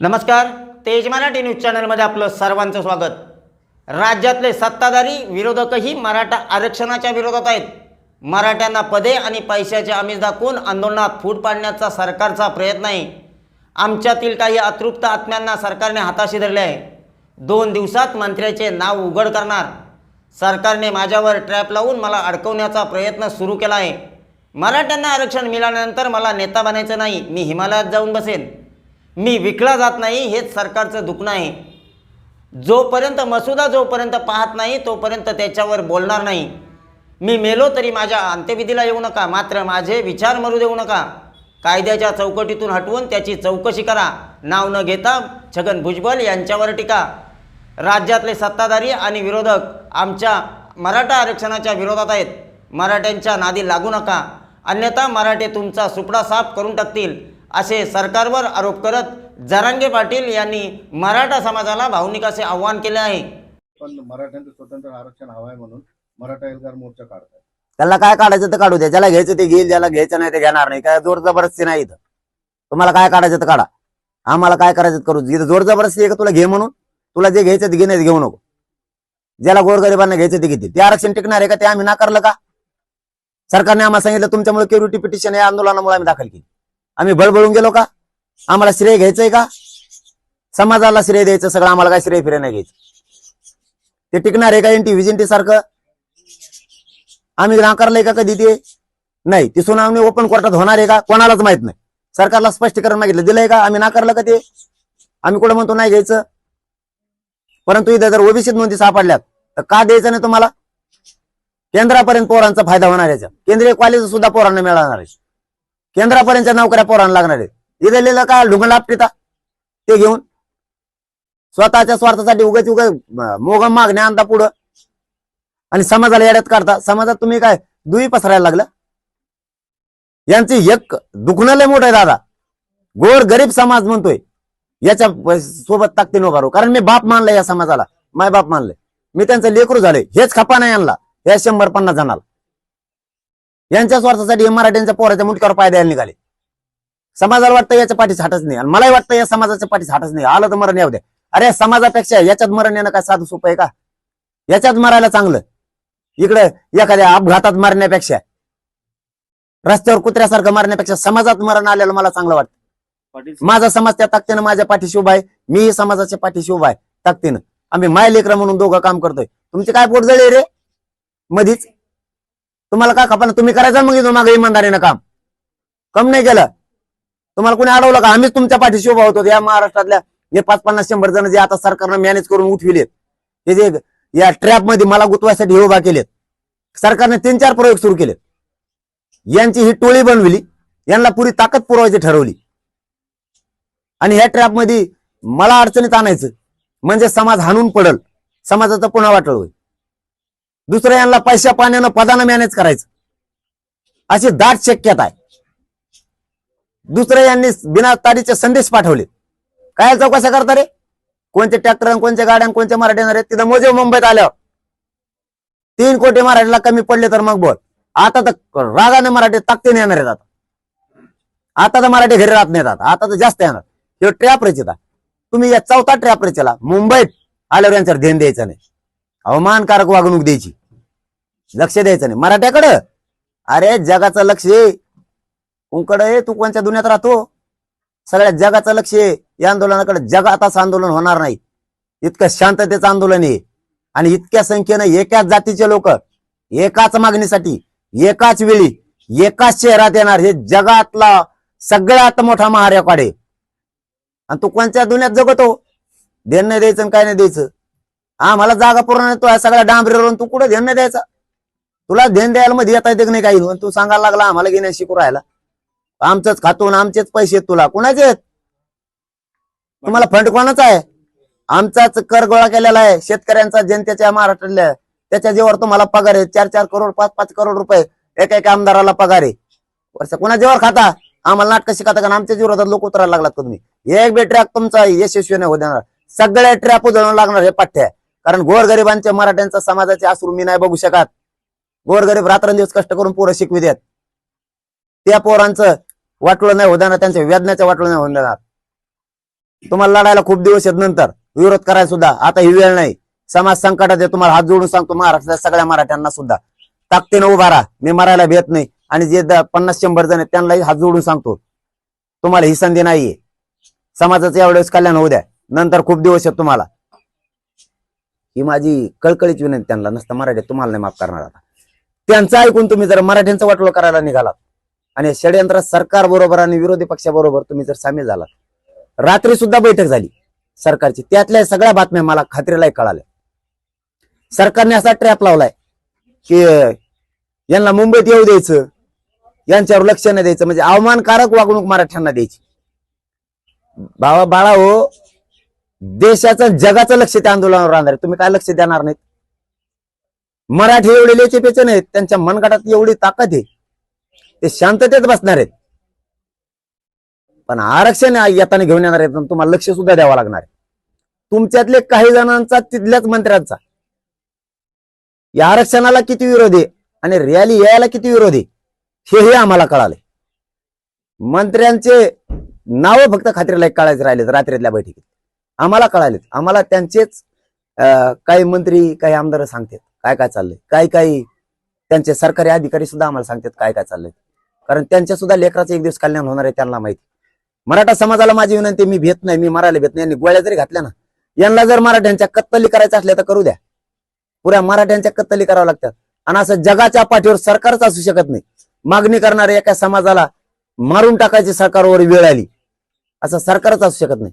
नमस्कार तेज मराठी न्यूज चॅनलमध्ये आपलं सर्वांचं स्वागत. राज्यातले सत्ताधारी विरोधकही मराठा आरक्षणाच्या विरोधात आहेत. मराठ्यांना पदे आणि पैशाचे आमिष दाखवून आंदोलनात फूट पाडण्याचा सरकारचा प्रयत्न आहे. आमच्यातील काही अतृप्त आत्म्यांना सरकारने हाताशी धरले आहे. दोन दिवसात मंत्र्याचे नाव उघड करणार. सरकारने माझ्यावर ट्रॅप लावून मला अडकवण्याचा प्रयत्न सुरू केला आहे. मराठ्यांना आरक्षण मिळाल्यानंतर मला नेता बनायचं नाही मी हिमालयात जाऊन बसेन. मी विकला जात नाही हेच सरकारचं दुखणं आहे. जोपर्यंत मसुदा जोपर्यंत पाहत नाही तोपर्यंत त्याच्यावर बोलणार नाही. मी मेलो तरी माझ्या अंत्यविधीला येऊ नका मात्र माझे विचार मरू देऊ नका. कायद्याच्या चौकटीतून हटवून त्याची चौकशी करा. नाव न घेता छगन भुजबल यांच्यावर टीका. राज्यातले सत्ताधारी आणि विरोधक आमच्या मराठा आरक्षणाच्या विरोधात आहेत. मराठ्यांच्या नादी लागू नका. अन्यथा मराठे तुमचा सुपडा साफ करून टाकतील. असे सरकारवर आरोप करत जरांगे पाटील यांनी मराठा समाजाला भावनिक असे आव्हान केले आहे. पण मराठ्यांचं स्वतंत्र आरक्षण हवं आहे म्हणून मराठा एल्गार मोर्चा काढताय त्याला काय काढायचं तर काढू द्या. ज्याला घ्यायचं ते घेईल ज्याला घ्यायचं नाही ते घेणार नाही. काय जोर जबरदस्ती नाही इथं. तुम्हाला काय काढायचं तर काढा. आम्हाला काय करायचं ते करू. इथं जोर जबरदस्ती आहे का तुला घे म्हणून? तुला जे घ्यायचं ते घे नाही घेऊ नको. ज्याला गोरगरिबांना घ्यायचं ते घेतील. ते आरक्षण टिकणार आहे का? ते आम्ही नाकारलं का? सरकारने आम्हाला सांगितलं तुमच्यामुळे क्युरिटी पिटिशन या आंदोलनामुळे आम्ही दाखल केली. आम्ही बळबळून गेलो का? आम्हाला श्रेय घ्यायचंय का? समाजाला श्रेय द्यायचं सगळं आम्हाला काय श्रेय फिरे नाही घ्यायचं. ते टिकणार आहे का एनटी टी सारखं? आम्ही नाकारलंय का कधी ते? नाही. ती सुनावणी ओपन कोर्टात होणार आहे का? कोणालाच माहीत नाही. सरकारला स्पष्टीकरण मागितलं. दिलंय का? आम्ही नाकारलं का ते? आम्ही कुठं म्हणतो नाही घ्यायचं? परंतु इथं जर ओबीसीत नोंदी सापडल्यात तर का द्यायचं नाही तुम्हाला? केंद्रापर्यंत पोरांचा फायदा होणार याचा. केंद्रीय कॉलेज सुद्धा पोरांना मिळणार आहे. केंद्रापर्यंत नोकऱ्या पोरांना लागणार आहे इथे लिहिलं का ढुंगण आपटिता ते घेऊन. स्वतःच्या स्वार्थासाठी उगाच उगाच मोगम मागण्या आणता पुढं. आणि समाजाला येड्यात काढता. समाजात तुम्ही काय दुई पसरायला लागलं? यांची एक दुखणं लय मोठं आहे दादा. गोर गरीब समाज म्हणतोय. याच्या सोबत ताकदीने उभा कारण मी बाप मानलं या समाजाला. माय बाप मानले मी त्यांचं लेकरू झाले हेच खपा नाही आणला या शंभर पन्नास जणाला. यांच्या स्वार्थासाठी हे मराठ्यांच्या पोराच्या मुटक्यावर पाय द्यायला निघाले. समाजाला वाटतं याच्या पाठीच हाटच नाही. आणि मलाही वाटतं या समाजाच्या पाठीच हाटच नाही. आलं तर मरण येऊ द्या. अरे समाजापेक्षा याच्यात मरण येणं काय साधू सोपं आहे का? याच्यात मरायला चांगलं. इकडे एखाद्या अपघातात मारण्यापेक्षा रस्त्यावर कुत्र्यासारखं मारण्यापेक्षा समाजात मरण आलेलं मला चांगलं वाटतं. माझा समाज त्या ताकदीनं माझ्या पाठीशी उभा आहे. मीही समाजाच्या पाठीशी उभा आहे ताकदीनं. आम्ही माय लेकरं म्हणून दोघं काम करतोय. तुमची काय पोट जळी रे? मधीच. तुम्हाला काय खपा तुम्ही करायचं मग इथून मागे इमानदारीनं काम. कम नाही केलं. तुम्हाला कोणी अडवलं का? आम्हीच तुमच्या पाठीशी उभा होतो. या महाराष्ट्रातल्या जे पाच पन्नास शंभर जण जे आता सरकारनं मॅनेज करून उठविलेत ते जे या ट्रॅपमध्ये मला गुतवायसाठी उभा केलेत सरकारने तीन चार प्रयोग सुरू केलेत. यांची ही टोळी बनविली यांना पुरी ताकद पुरवायची ठरवली. आणि ह्या ट्रॅपमध्ये मला अडचणीत आणायचं म्हणजे समाज हाणून पडल समाजाचं पुन्हा वाटळ होईल. दुसरं यांना पैशा पाण्यानं पदानं मॅनेज करायचं. अशी दाट शक्यता आहे. दुसरं यांनी बिना तारीचे संदेश पाठवले काय चौकशा करता रे? कोणते ट्रॅक्टर कोणत्या गाड्या कोणत्या मराठी येणार तिथं मोजे मुंबईत आल्यावर. तीन कोटी मराठीला कमी पडले तर मग बोल. आता तर रागाने मराठी ताकदीने येणार आहेत आता. आता तर मराठी घरी राहत नाहीत आता. आता तर जास्त येणार. हे ट्रॅप रचिता तुम्ही या चौथा ट्रॅप रचला मुंबईत आल्यावर यांच्यावर ध्यान द्यायचं नाही. अवमानकारक वागणूक द्यायची. लक्ष द्यायचं नाही. मराठ्याकडं. अरे जगाचं लक्ष आहे उंकडं आहे तू कोणत्या दुनियात राहतो? सगळ्या जगाचं लक्ष आहे या आंदोलनाकडे जगात असं आंदोलन होणार नाही. इतकं शांततेचं आंदोलन आहे आणि इतक्या संख्येनं एकाच जातीचे लोक एकाच मागणीसाठी एकाच वेळी एकाच शहरात येणार हे जगातला सगळ्यात मोठा महारेकॉर्ड आहे. आणि तू कोणत्या दुनियात जगतो? देणं नाही द्यायचं आणि काय नाही द्यायचं. आम्हाला जागा पूर्ण नाही तो सगळ्या डांबरीवरून तू कुठं ध्यान नाही द्यायचा? तुला ध्यान द्यायला मध्ये येता येते की नाही काही? तू सांगायला लागला आम्हाला घेण्या शिकू राहायला. आमचंच खातून आमचेच पैसे आहेत तुला. कुणाचे आहेत? तुम्हाला फंड कोणाचा आहे? आमचाच कर गोळा केलेला आहे. शेतकऱ्यांचा जनतेच्या महाराष्ट्रातल्या त्याच्या जेवर तुम्हाला पगार आहे. चार चार करोड पाच पाच करोड रुपये एका एका आमदाराला पगार आहे. वर्ष कुणा जेव्हा खाता? आम्हाला नाटक शिकता कारण आमच्या विरोधात लोक उतरायला लागलात तुम्ही? एक बे ट्रॅक तुमचा यशस्वी नाही होणार देणार. सगळ्या ट्रॅप उजळून लागणार हे पाठ्या कारण गोरगरिबांच्या मराठ्यांचा समाजाचे आसरू मी नाही बघू शकत. गोरगरीब रात्रंदिवस कष्ट करून पोरं शिकवी देत. त्या पोरांचं वाटलं नाही होणार त्यांच्या वेदनाचं वाटलं नाही होऊन तुम्हाला लढायला खूप दिवस आहेत नंतर. विरोध करायला सुद्धा. आता ही वेळ नाही. समाज संकटात आहे तुम्हाला हात जोडून सांगतो महाराष्ट्रात सगळ्या मराठ्यांना सुद्धा. ताकदीनं उभा राहा. मी मरायला भेट नाही. आणि जे पन्नास शंभर जण आहेत त्यांनाही हात जोडून सांगतो. तुम्हाला ही संधी नाहीये. समाजाचं एवढेच कल्याण होऊ द्या. नंतर खूप दिवस आहेत तुम्हाला. ही माझी कळकळीची विनंती त्यांना नसतं मराठी तुम्हाला नाही माफ करणार आता. त्यांचं ऐकून तुम्ही जर मराठ्यांचा वाटोळ करायला निघालात आणि षडयंत्र सरकार बरोबर आणि विरोधी पक्षाबरोबर तुम्ही जर सामील झालात रात्री सुद्धा बैठक झाली. सरकारची त्यातल्या सगळ्या बातम्या मला खात्रीलाही कळाल्या. सरकारने असा ट्रॅप लावलाय की यांना मुंबईत येऊ द्यायचं यांच्यावर लक्ष नाही द्यायचं म्हणजे अवमानकारक वागणूक मराठ्यांना द्यायची. बाबा बाळा हो देशाचं जगाचं लक्ष त्या आंदोलनावर राहणार आहे. तुम्ही काय लक्ष देणार नाहीत? मराठी एवढे लेचे पेचे नाहीत. त्यांच्या मनगटात एवढी ताकद आहे. ते शांततेत बसणार आहेत. पण आरक्षण येताना घेऊन येणार आहेत आणि तुम्हाला लक्ष सुद्धा द्यावं लागणार आहे. तुमच्यातले काही जणांचा तिथल्याच मंत्र्यांचा. या आरक्षणाला किती विरोध आहे आणि रॅली यायला किती विरोध आहे हेही आम्हाला कळाले मंत्र्यांचे नाव फक्त खात्रीला कळायचं राहिलेत रात्रीतल्या बैठकीत. आम्हाला कळालेत. आम्हाला त्यांचेच अं, काही मंत्री काही आमदार सांगतात काय काय चाललंय. काही काही त्यांचे सरकारी अधिकारी सुद्धा आम्हाला सांगतात काय काय चाललंय. कारण त्यांच्या सुद्धा लेकराचं एक दिवस कल्याण होणार आहे त्यांना माहिती. मराठा समाजाला माझी विनंती मी भेट नाही मी मरायला भेट नाही. यांनी गोळ्या जरी घातल्या ना यांना जर मराठ्यांच्या कत्तली करायचं असल्या तर करू द्या. पुऱ्या मराठ्यांच्या कत्तली करावं लागतात. आणि असं जगाच्या पाठीवर सरकारच असू शकत नाही. मागणी करणाऱ्या एका समाजाला मारून टाकायची सरकारवर वेळ आली. असं सरकारच असू शकत नाही.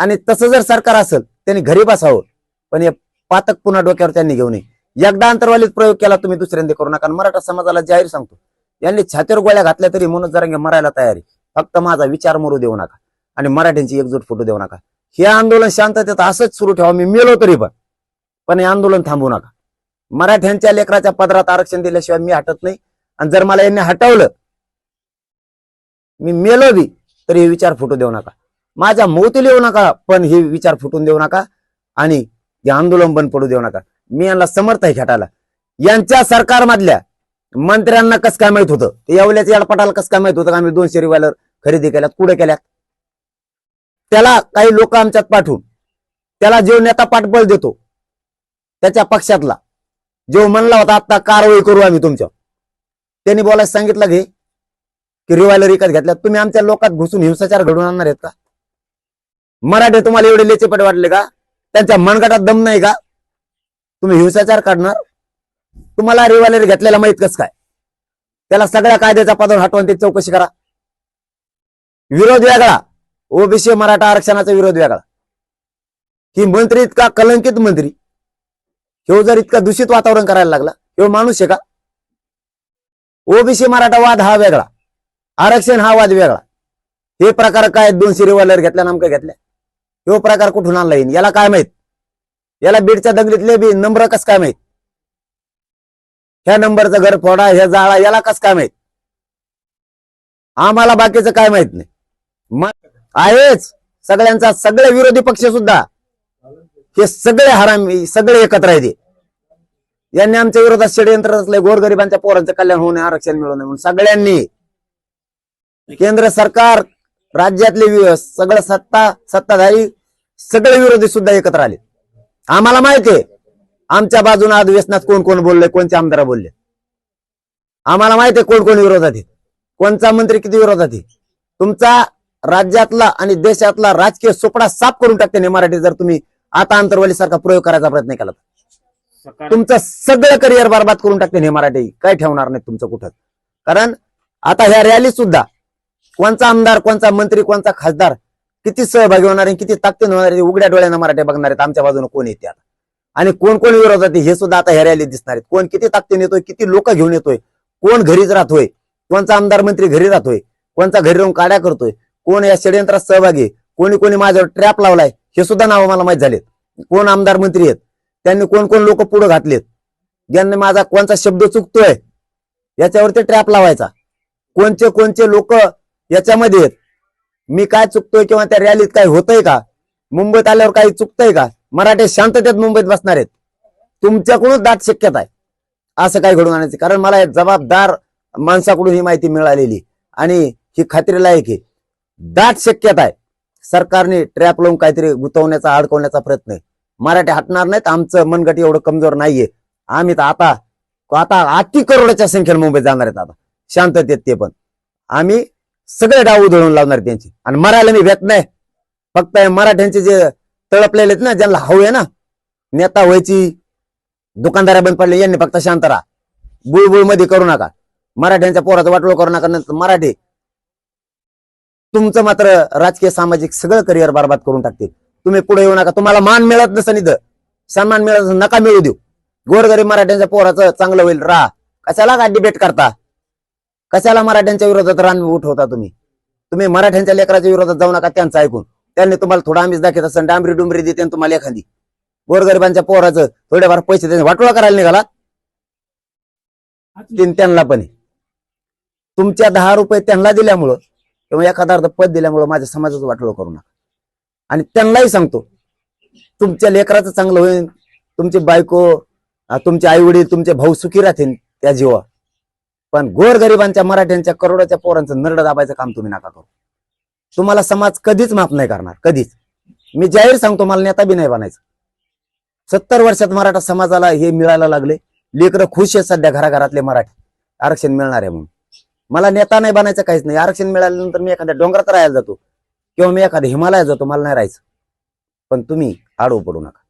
आणि तसं जर सरकार असेल त्यांनी घरी बसावं. पण हे पातक पुन्हा डोक्यावर त्यांनी घेऊ नये एकदा अंतर्वालीत प्रयोग केला तुम्ही दुसऱ्यांदा करू नका. मराठा समाजाला जाहीर सांगतो यांनी छातीवर गोळ्या घातल्या तरी म्हणून जरा मरायला तयारी फक्त माझा विचार मरू देऊ नका. आणि मराठ्यांची एकजूट फुटू देऊ नका. हे आंदोलन शांततेत असंच सुरू ठेवा. मी मेलो तरी पण. पण हे आंदोलन थांबवू नका. मराठ्यांच्या लेकराच्या पदरात आरक्षण दिल्याशिवाय मी हटत नाही. आणि जर मला यांनी हटवलं मी मेलो बी तरी हे विचार फुटू देऊ नका. माझ्या मोती येऊ नका पण हे विचार फुटून देऊ नका आणि हे आंदोलन बंद पडू देऊ नका. मी यांना समर्थ आहे खेटायला. यांच्या सरकारमधल्या मंत्र्यांना कस काय माहीत होतं? ते येवल्याच्या याडपटाला कस काय माहीत होतं का आम्ही दोनशे रिवायलर खरेदी केल्यात कुठे केल्यात? त्याला काही लोक आमच्यात पाठवून त्याला जो नेता पाठबळ देतो त्याच्या पक्षातला जो म्हणला होता आता कारवाई करू आम्ही तुमच्या त्यांनी बोलायला सांगितलं घे. की रिवायलर विकत घेतल्या तुम्ही आमच्या लोकात घुसून हिंसाचार घडवून आणणार आहेत का? मराठे तुम्हाला एवढे लेचेपट वाटले का? त्यांच्या मनगटात दम नाही का? तुम्ही हिंसाचार काढणार तुम्हाला रिवायलर घेतलेला माहीत कस काय? त्याला सगळ्या कायद्याचा पदावर हटवून ते चौकशी करा. विरोध वेगळा. ओबीसी मराठा आरक्षणाचा विरोध वेगळा. ही मंत्री इतका कलंकित मंत्री. ह्यो जर इतका दूषित वातावरण करायला लागला ह्यो माणूस आहे का? ओबीसी मराठा वाद हा वेगळा. आरक्षण हा वाद वेगळा. हे प्रकार काय? दोनशे रिव्हॉल्वर घेतल्या नामकं घेतल्या. ह्यो प्रकार कुठून आणला येईल याला काय माहीत? याला बीडच्या दंगलीतले बी नंबर कस काय माहीत? ह्या नंबरचं घर फोडा ह्या जाळा याला कस काय माहीत? आम्हाला बाकीचं काय माहीत नाही. आहेच. सगळ्यांचा सगळे विरोधी पक्ष सुद्धा हे सगळे हराम सगळे एकत्र आहेत यांनी आमच्या विरोधात षडयंत्र असले गोरगरिबांच्या पोरांचं कल्याण होऊ नये आरक्षण मिळू नये म्हणून सगळ्यांनी केंद्र सरकार राज्यातले सगळं सत्ता सत्ताधारी सगळे विरोधी सुद्धा एकत्र आले. आम्हाला माहिती आहे आमच्या बाजूने आज व्यसनात कोण कोण बोलले कोणते आमदार बोलले. आम्हाला माहिती आहे कोण कोण विरोधात आहे कोणचा मंत्री किती विरोधात आहे. तुमचा राज्यातला आणि देशातला राजकीय सोपडा साफ करून टाकते मराठी जर तुम्ही आता अंतरवाली सारखा प्रयोग करायचा प्रयत्न केला तर. तुमचं सगळं करिअर बरबाद करून टाकते हे मराठी काय ठेवणार नाही तुमचं कुठं. कारण आता ह्या रॅली सुद्धा कोणचा आमदार कोणचा मंत्री कोणचा खासदार किती सहभागी होणार आहे किती ताकदीन होणार आहे उघड्या डोळ्यानं मराठी बघणार आहेत. आमच्या बाजूने कोण येते आता? आणि कोण कोण विरोधात आहे हे सुद्धा आता ह्या रॅलीत दिसणार आहेत. कोण किती ताकदीन येतोय किती लोक घेऊन येतोय कोण घरीच राहतोय कोणचा आमदार मंत्री घरी राहतोय कोणचा घरी राहून काड्या करतोय कोण या षडयंत्रात सहभागी आहे, कोणी कोणी माझ्यावर ट्रॅप लावलाय हे सुद्धा नावं मला माहीत झालेत. कोण आमदार मंत्री आहेत त्यांनी कोण कोण लोक पुढे घातलेत ज्यांनी माझा कोणचा शब्द चुकतोय याच्यावरती ट्रॅप लावायचा. कोणचे कोणचे लोक याच्यामध्ये आहेत मी काय चुकतोय किंवा त्या रॅलीत काय होतंय का? मुंबईत आल्यावर काही चुकतंय का? मराठी शांततेत मुंबईत बसणार आहेत. तुमच्याकडून दाट शक्यता आहे. असं काय घडून आणायचं. कारण मला एक जबाबदार माणसाकडून ही माहिती मिळालेली आणि ही खात्रीलायक आहे. दाट शक्यता आहे. सरकारने ट्रॅप लावून काहीतरी गुंतवण्याचा अडकवण्याचा प्रयत्न आहे. मराठी हटणार नाहीत. आमचं मनगट एवढं कमजोर नाहीये. आम्ही तर आता आता अति करोडाच्या संख्येने मुंबईत जाणार आहेत आता. शांततेत ते पण. आम्ही सगळे डाव उधळून लावणार त्यांची. आणि मरायला मी भेट नाही. फक्त मराठ्यांचे जे तळपलेले आहेत ना ज्यांना हवं आहे ना नेता व्हायची दुकानदारा बंद पडले यांनी फक्त शांत राहा. बुळबुळमध्ये करू नका. मराठ्यांच्या पोराचं वाटोळ करू नका नंतर मराठी तुमचं मात्र राजकीय सामाजिक सगळं करिअर बरबाद करून टाकते तुम्ही पुढे येऊ नका. तुम्हाला मान मिळत नसेल इथं. सन्मान मिळत नका मिळू देऊ. गोरगरीब मराठ्यांच्या पोराचं चांगलं होईल. राहा. कशाला का डिबेट करता? कशाला मराठ्यांच्या विरोधात रान उठवता तुम्ही? तुम्ही मराठ्यांच्या लेकराच्या विरोधात जाऊ नका त्यांचं ऐकून. त्यांनी तुम्हाला थोडा आम्हीच दाखवत असं डांबरी डुंबरी देते तुम्हाला एखादी. गोरगरिबांच्या पोराचं थोडेफार पैसे त्यांनी वाटोळा करायला निघाला. त्यांना पण. तुमच्या दहा रुपये त्यांना दिल्यामुळं किंवा एखादा अर्ध पद दिल्यामुळं माझ्या समाजाचं वाटोळं करू नका. आणि त्यांनाही सांगतो तुमच्या लेकराचं चांगलं होईल तुमची बायको तुमचे आई वडील तुमचे भाऊ सुखी राहतील त्या जीवा पण गोरगरिबांच्या मराठ्यांच्या करोडाच्या पोरांचं नरड दाबायचं काम तुम्ही नका करू. तुम्हाला समाज कधीच माफ नाही करणार कधीच. मी जाहीर सांगतो मला नेता बी नाही बनायचं. सत्तर वर्षात मराठा समाजाला हे मिळायला लागले. लेकरं खुश आहेत सध्या घराघरातले मराठी. आरक्षण मिळणार आहे म्हणून. मला नेता नाही बनायचं काहीच नाही. आरक्षण मिळाल्यानंतर मी एखाद्या डोंगरात राहायला जातो. किंवा मी एखाद्या हिमालयात जातो मला नाही राहायचं. पण तुम्ही आडवं पडू नका.